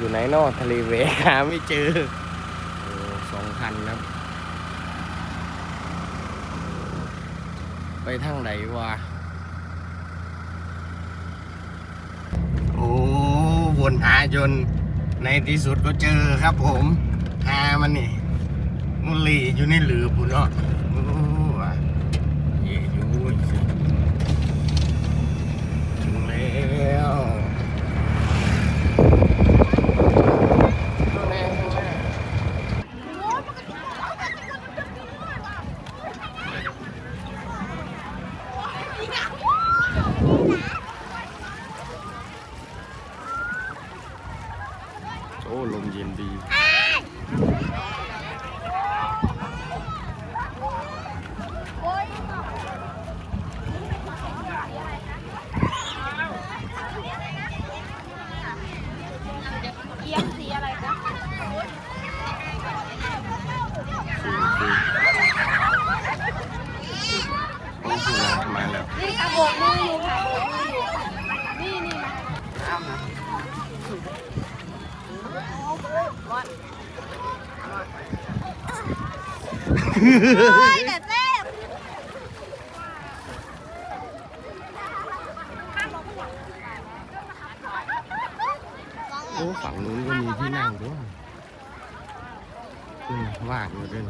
อยู่ไหนนอกทะเลเวหาไม่เจอโอ้สองคันครับ ไปทางไหนวะ โอ้วนหาจนในที่สุดก็เจอครับผมหามันนี่มันหลีอยู่ในหลือปุ่นเนาะโอ้ว่ะเย่อยู่สิถึงแล้วข้างในข้างในโอ้ลมเย็นดีเอียงสีอะไรคะโอ้โหมาแล้วนี่ค่ะโบกมืออยู่ค่ะโบกมืออยู่นี่นี่มาอ้ยแต่เจ๊โอ้ฝั่งนู้น ก็มีที่นั่งด้วยอืมว่างอยู่ด้ว